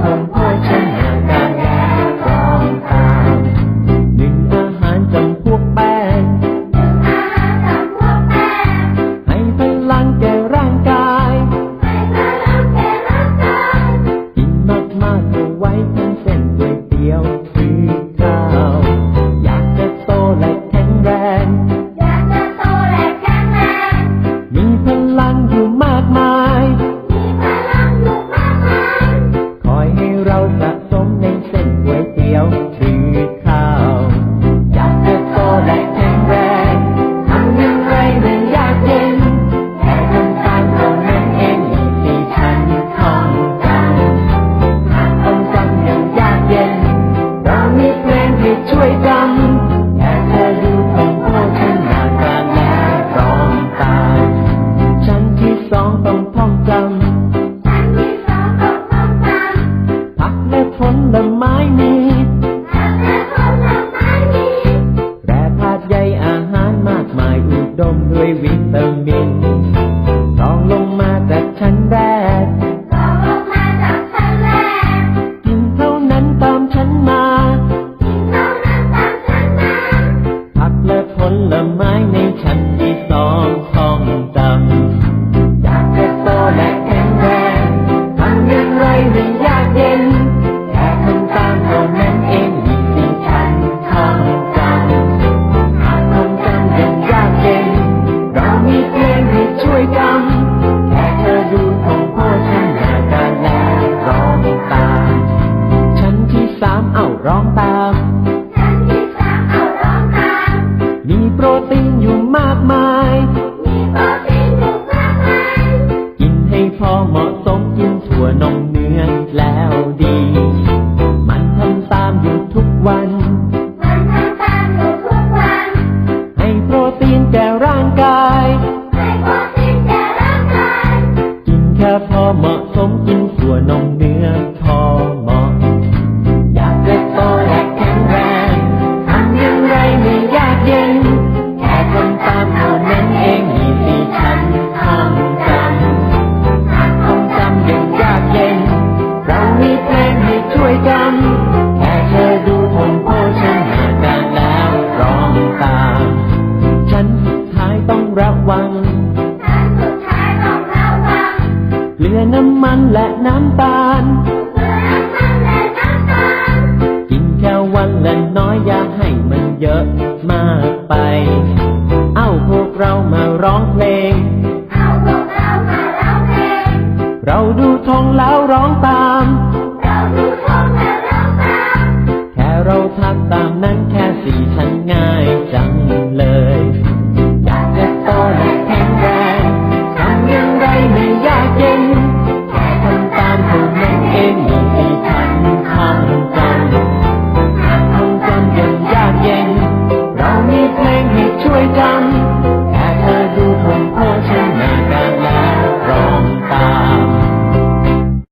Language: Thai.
come. way. ร้องตามฉันที่สามเอาร้องตามีโปรตีนอยู่มากมาย มีโปรตีนอยู่มากมาย กินให้พอเหมาะสมกินถั่วนมเนื้อแล้วดี มันทำตามอยู่ทุกวัน วังทางสุดท้ายต้องระวังเรือน้ำมันและน้ำตาลเรือน้ำมันและน้ำตาล กินแค่วันละน้อยอย่าให้มันเยอะมากไป เอ้าพวกเรามา